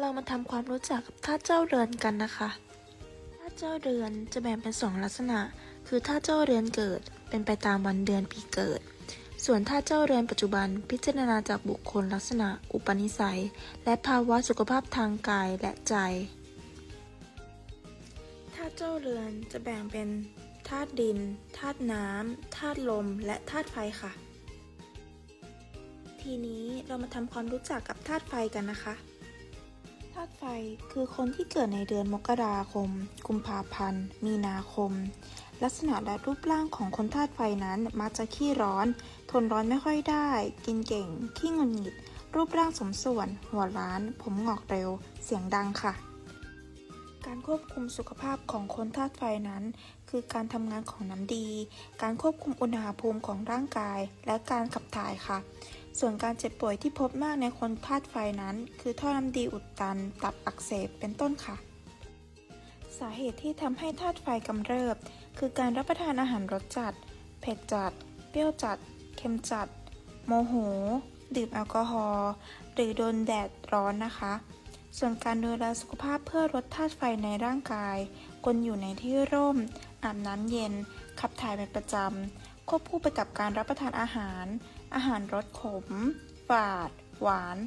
เรามาทำความรู้จักกับธาตุเจ้าเรือนกันนะคะธาตุเจ้าเรือนจะแบ่งเป็นสองลักษณะ คือธาตุเจ้าเรือนเกิดเป็นไปตามวันเดือนปีเกิด ส่วนธาตุเจ้าเรือนปัจจุบันพิจารณาจากบุคคลลักษณะ อุปนิสัย และภาวะสุขภาพทางกายและใจธาตุเจ้าเรือนจะแบ่งเป็นธาตุดินธาตุน้ำธาตุลม และธาตุไฟค่ะ ทีนี้เรามาทำความรู้จักกับธาตุไฟกันนะคะ ธาตุไฟคือคนที่เกิดในเดือนมกราคม กุมภาพันธ์ มีนาคม ลักษณะและรูปร่างของคนธาตุไฟนั้นมักจะขี้ร้อน ทนร้อนไม่ค่อยได้ กินเก่ง ขี้งุดหงิด รูปร่างสมส่วน หัวล้าน ผมงอกเร็ว เสียงดังค่ะการควบคุมสุขภาพของคนธาตุไฟนั้น คือการทำงานของน้ำดี การควบคุมอุณหภูมิของร่างกาย และการขับถ่ายค่ะ ส่วนการเจ็บป่วยที่พบมากในคนธาตุไฟนั้น คือท่อน้ำดีอุดตัน ตับอักเสบเป็นต้นค่ะ สาเหตุที่ทำให้ธาตุไฟกำเริบ คือการรับประทานอาหารรสจัด เผ็ดจัด เปรี้ยวจัด เค็มจัด โมโห ดื่มแอลกอฮอล์หรือโดนแดดร้อนนะคะ ส่วนการดูแลสุขภาพเพื่อลดธาตุไฟในร่างกายควรอยู่ในที่ร่ม อาบน้ำเย็น ขับถ่ายเป็นประจำ ควบคู่ไปกับการรับประทานอาหาร อาหารรสขม ฝาด หวาน